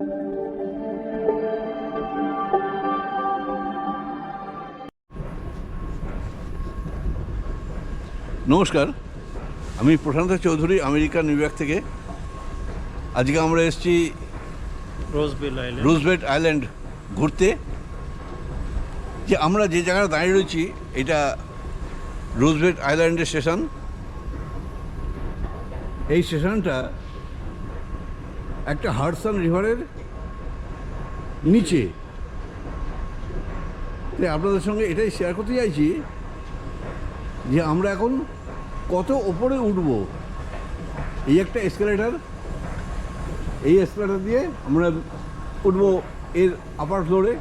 নমস্কার আমি Prashant Chowdhury America New York থেকে। আজকে আমরা এসেছি রুজবেট আইল্যান্ড ঘুরতে। যে আমরা যে জায়গায় দাঁড়িয়ে রয়েছি এটা রুজবেট আইল্যান্ডের স্টেশন এই স্টেশনটা একটা হার্ডসান রিভারের নিচে। আপনাদের সঙ্গে এটাই শেয়ার করতে চাইছি যে আমরা এখন কত ওপরে উঠব। এই একটা এসকেলেটার এই এসকেলেটার দিয়ে আমরা উঠব এর আপার ফ্লোরে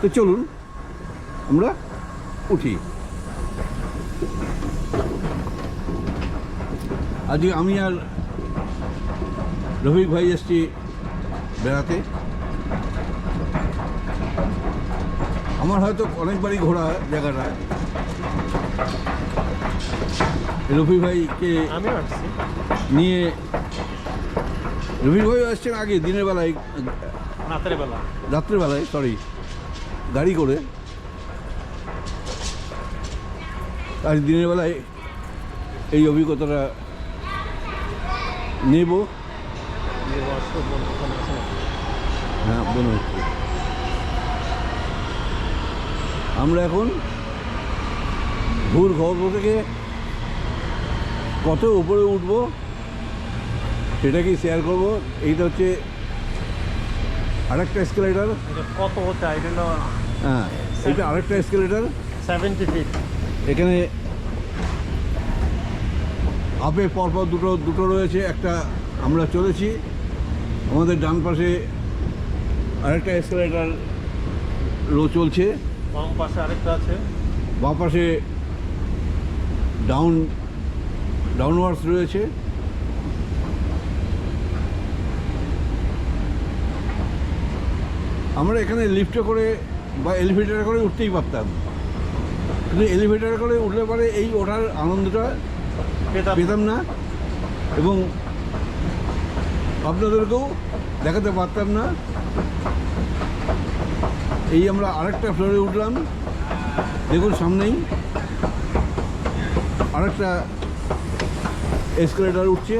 তো চলুন, আমরা উঠি। আজকে আমি আর রফিক ভাই এসছি বেড়াতে। আমার হয়তো অনেকবারই ঘোরা জায়গাটা। রফিক ভাইকে নিয়ে রফিক ভাই আসছেন আগে দিনের বেলায় রাতের বেলা। রাত্রেবেলায় সরি গাড়ি করে। আজ দিনের বেলায় এই অভিজ্ঞতাটা নেব যে বর্ষ বন্ধুক্ষণ আছে হ্যাঁ আমরা এখন ভোর গল্প থেকে কত উপরে উঠব সেটাকেই শেয়ার করব? এইটা হচ্ছে আরেকটা স্কেলেটার কত হ্যাঁ এটা আরেকটা স্কেলেটার সেভেন্টি ফিট এখানে আপে পরপর দুটো দুটো রয়েছে। একটা আমরা চলেছি। আমাদের ডান পাশে আরেকটা এসকেলেটার রো চলছে। বাম পাশে আরেকটা আছে। বাম পাশে ডাউন ডাউনওয়ার্স রয়েছে। আমরা এখানে লিফটে করে বা এলিভেটারে করে উঠতেই পারতাম। কিন্তু এলিভেটারে করে উঠলে পরে এই ওঠার আনন্দটা পেতাম না। এবং আপনাদেরকেও দেখাতে পারতাম না। এই আমরা আরেকটা ফ্লোরে উঠলাম। দেখুন সামনেই আরেকটা এসকেলেটার উঠছে।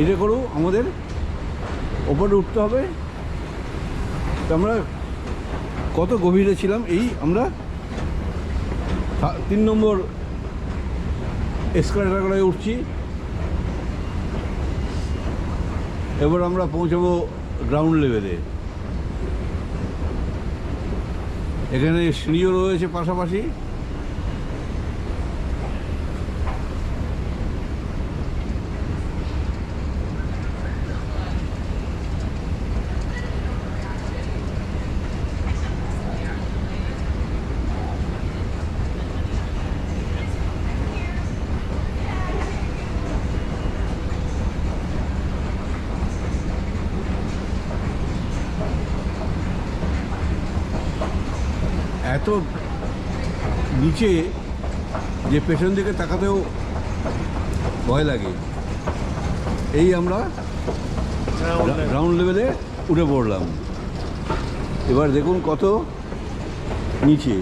এটা করেও আমাদের ওপরে উঠতে হবে। তো আমরা কত গভীরে ছিলাম, এই আমরা তিন নম্বর এসকেলেটার করে উঠছি। এবার আমরা পৌঁছাবো গ্রাউন্ড লেভেলে এখানে সিঁড়িও রয়েছে পাশাপাশি এত নিচে যে পেছন দিকে তাকাতেও ভয় লাগে। এই আমরা গ্রাউন্ড লেভেলে উঠে পড়লাম। এবার দেখুন কত নিচে।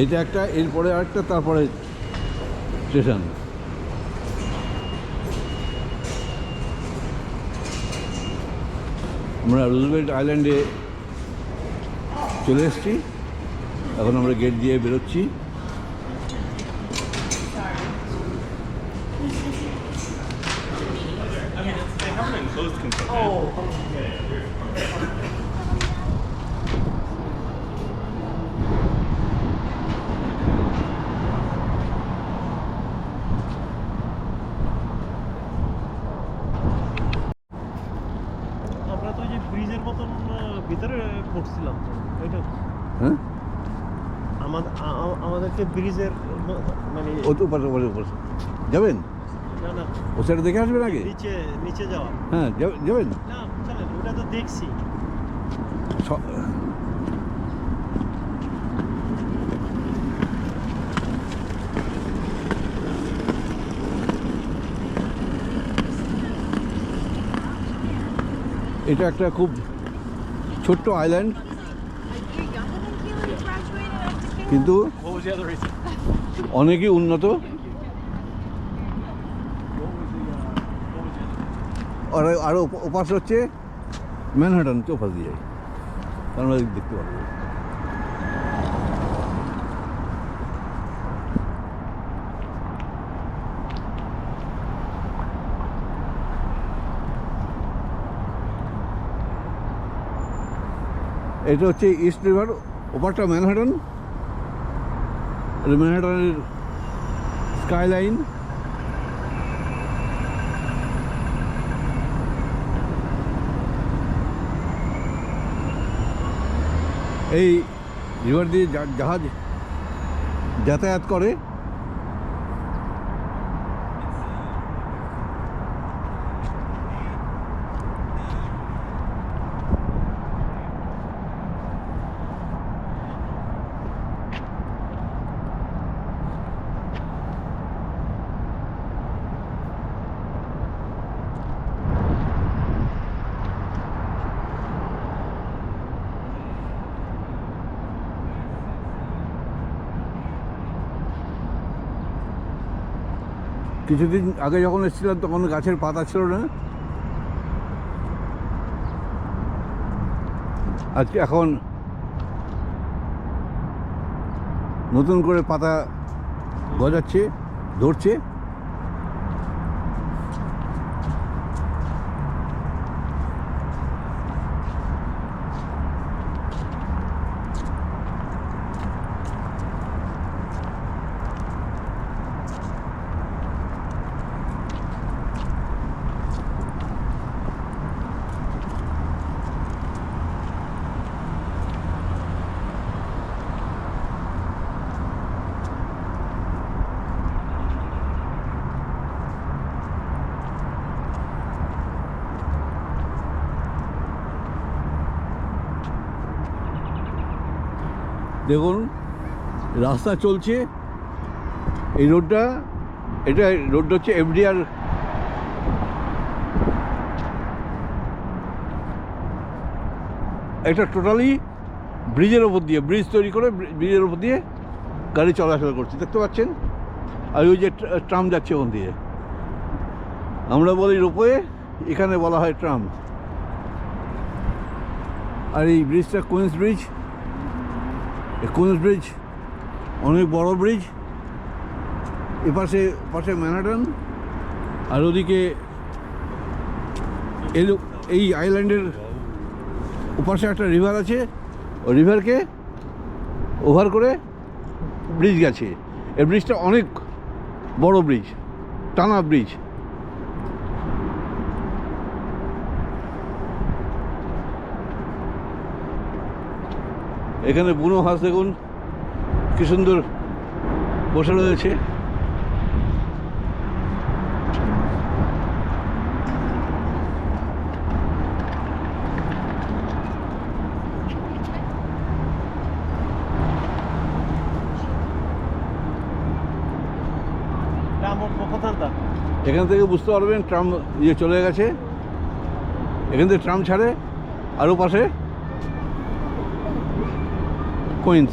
এইটা একটা, এরপরে আরেকটা, তারপরে স্টেশন আমরা রুজবেল্ট আইল্যান্ডে চলে এসেছি। এখন আমরা গেট দিয়ে বেরোচ্ছি। আমরা হ্যাঁ? আমাদেরকে মানে যাবেন? ও সেটা দেখে আসবেন আগে? নিচে নিচে হ্যাঁ যাবেন? না ওটা তো দেখছি। এটা একটা খুব ছোট্ট আইল্যান্ড was অনেকই উন্নত। আর আরও হচ্ছে ম্যানহাটন ওপাশ দিয়ে। আমরা দেখতে পারব। এটা হচ্ছে ইস্ট রিভার ওপারটা ম্যানহাটন ম্যানহাটনের স্কাইলাইন এই রিভার দিয়ে জাহাজ যাতায়াত করে। কিছুদিন আগে যখন এসেছিলাম, তখন গাছের পাতা ছিল না। আজকে এখন নতুন করে পাতা গজাচ্ছে, ধরছে। দেখুন, রাস্তা চলছে। এই রোডটা, এটা রোডটা হচ্ছে এফডিআর। এটা টোটালি ব্রিজের ওপর দিয়ে, ব্রিজ তৈরি করে ব্রিজের ওপর দিয়ে গাড়ি চলাচল করছে, দেখতে পাচ্ছেন? আর ওই যে ট্রাম যাচ্ছে ওখান দিয়ে। আমরা বলি রোপওয়ে, এখানে বলা হয় ট্রাম। আর এই ব্রিজটা কুইন্স ব্রিজ। এই ব্রিজ, অনেক বড় ব্রিজ। এপাশে পাশে ম্যানাটন আর ওদিকে এই আইল্যান্ডের ওপাশে একটা রিভার আছে। ওই রিভারকে ওভার করে ব্রিজ গেছে। এই ব্রিজটা অনেক বড় ব্রিজ, টানা ব্রিজ। এখানে বুনো হাঁস দেখুন, কি সুন্দর বসে রয়েছে। এখান থেকে বুঝতে পারবেন, ট্রাম ইয়ে চলে গেছে। এখান থেকে ট্রাম ছাড়ে, আরও পাশে। কোইন্স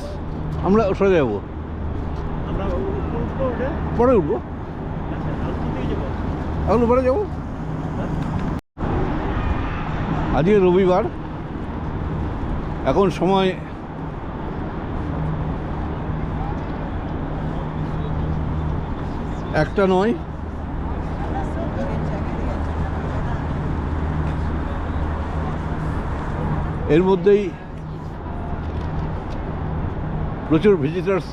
আমরা সরে যাব। পরে উঠবো। আচ্ছা এখন পরে যাব। আজকে রবিবার। এখন সময় একটা নয়। এর মধ্যেই প্রচুর ভিজিটার্স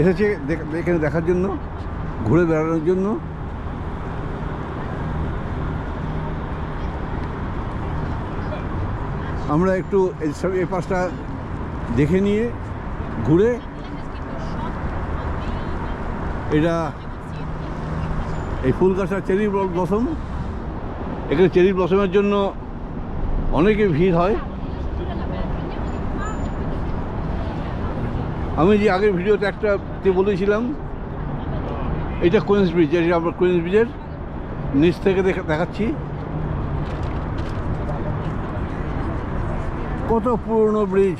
এসেছে এখানে দেখার জন্য, ঘুরে বেড়ানোর জন্য। আমরা একটু এই পাশটা দেখে নিয়ে ঘুরে এটা এই ফুল গাছটা চেরি ব্লসম এখানে চেরি ব্লসমের জন্য অনেকে ভিড় হয়। আমি যে আগের ভিডিওতে একটা বলেছিলাম, এটা কুইন্স ব্রিজ এটা আমরা কুইন্স ব্রিজের নিচ থেকে দেখা, দেখাচ্ছি। কত পুরনো ব্রিজ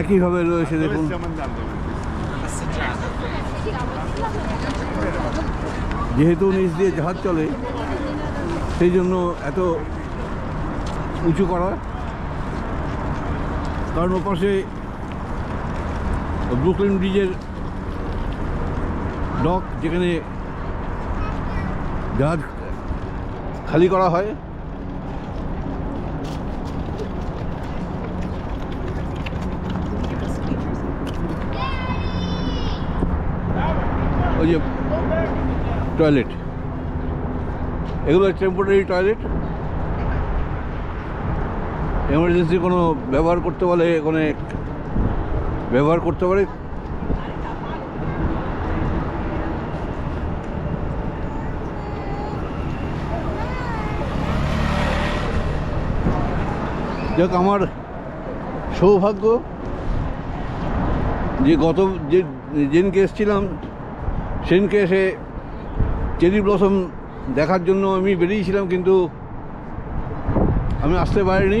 একইভাবে রয়েছে, দেখুন। যেহেতু নিচ দিয়ে জাহাজ চলে, সেই জন্য এত উঁচু করা। কারণ ওপাশে ব্রুকলিন ব্রিজের ডক যেখানে জাহাজ খালি করা হয়। ওই যে টয়লেট এগুলো টেম্পোরারি টয়লেট এমার্জেন্সি কোনো ব্যবহার করতে বলে কোনো ব্যবহার করতে পারে। যাক, আমার সৌভাগ্য যে গত যে যেদিনকে এসেছিলাম, সেদিনকে এসে চেরি ব্লসম দেখার জন্য আমি বেরিয়েছিলাম, কিন্তু আমি আসতে পারিনি।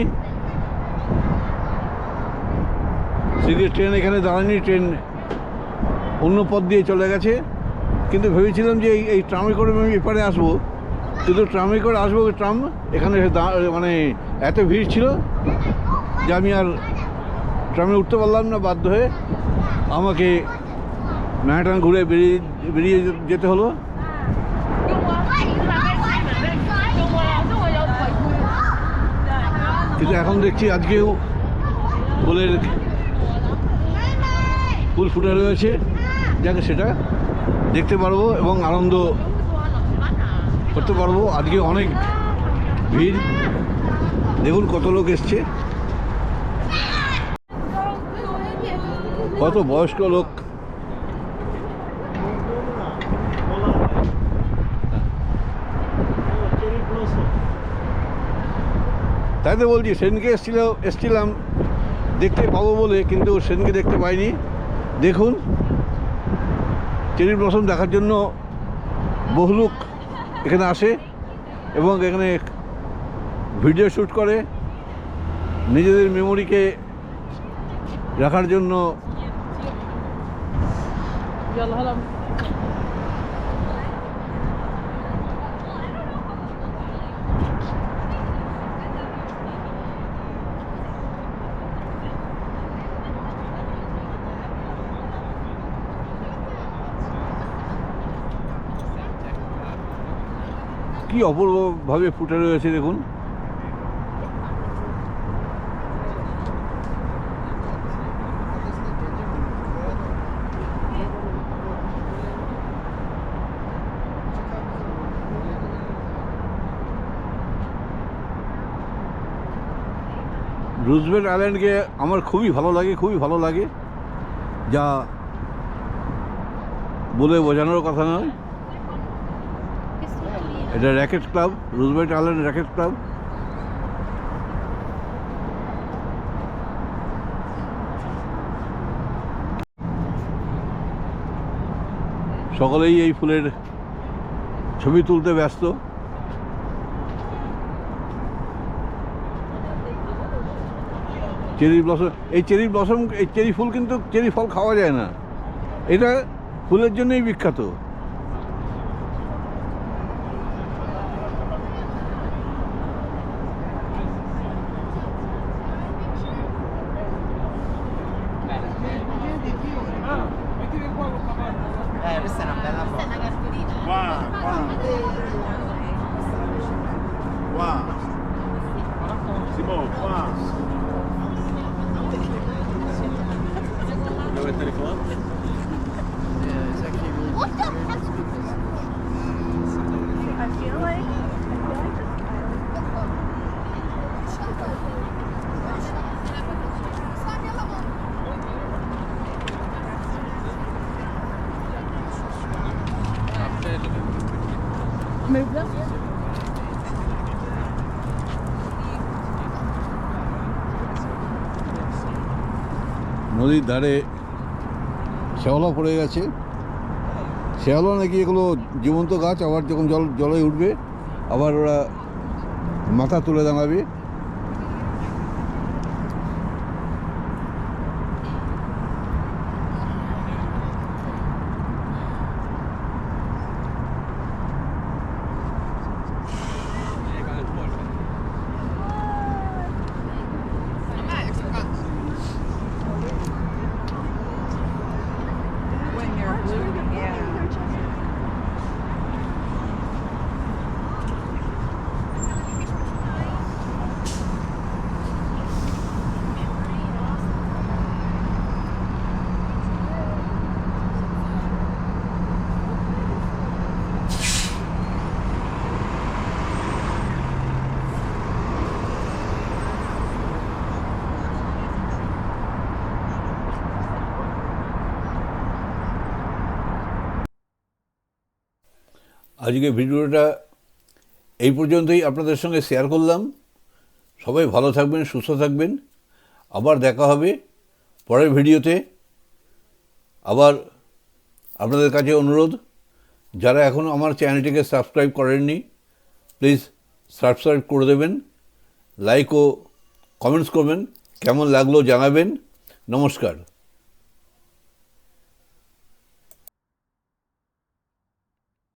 সেদিকে ট্রেন এখানে দাঁড়ায়নি, ট্রেন অন্য পথ দিয়ে চলে গেছে। কিন্তু ভেবেছিলাম যে এই এই ট্রামে করে আমি এপারে আসব। কিন্তু ট্রামে করে আসব, ট্রাম এখানে মানে এত ভিড় ছিল যে আমি আর ট্রামে উঠতে পারলাম না, বাধ্য হয়ে আমাকে ম্যাটান ঘুরে বেরিয়ে বেরিয়ে যেতে হলো। কিন্তু এখন দেখছি আজকেও ফুলের ফুল ফুটে রয়েছে। যাকে, সেটা দেখতে পারব এবং আনন্দ করতে পারব। আজকে অনেক ভিড়। দেখুন কত লোক এসছে। কত বয়স্ক লোক। তাই তো বলছি সেদিনকে এসেছিল এসছিলাম। দেখতে পাবো বলে, কিন্তু সেদিনকে দেখতে পাইনি। দেখুন চেরি ব্লসম দেখার জন্য বহু লোক এখানে আসে এবং এখানে ভিডিও শ্যুট করে। নিজেদের মেমোরিকে রাখার জন্য কি অপূর্বভাবে ফুটে রয়েছে দেখুন। রুজবেট আইল্যান্ডকে আমার খুবই ভালো লাগে, খুবই ভালো লাগে। যা বলে বোঝানোর কথা নয়। এটা racket club Roosevelt island racket club সকলেই এই ফুলের ছবি তুলতে ব্যস্ত। চেরি ব্লসম এই চেরি ব্লসম এই চেরি ফুল কিন্তু, চেরি ফল খাওয়া যায় না। এটা ফুলের জন্যই বিখ্যাত। ধারে শ্যাওলা পড়ে গেছে। শ্যাওলা নাকি এগুলো জীবন্ত গাছ, আবার যখন জল, জলে উঠবে, আবার ওরা মাথা তুলে দাঁড়াবে আজকে ভিডিওটা এই পর্যন্তই আপনাদের সঙ্গে শেয়ার করলাম। সবাই ভালো থাকবেন, সুস্থ থাকবেন। আবার দেখা হবে পরের ভিডিওতে। আবার আপনাদের কাছে অনুরোধ, যারা এখনও আমার চ্যানেলটিকে সাবস্ক্রাইব করেননি, প্লিজ সাবস্ক্রাইব করে দেবেন, লাইক ও কমেন্টস করবেন, কেমন লাগল জানাবেন। নমস্কার।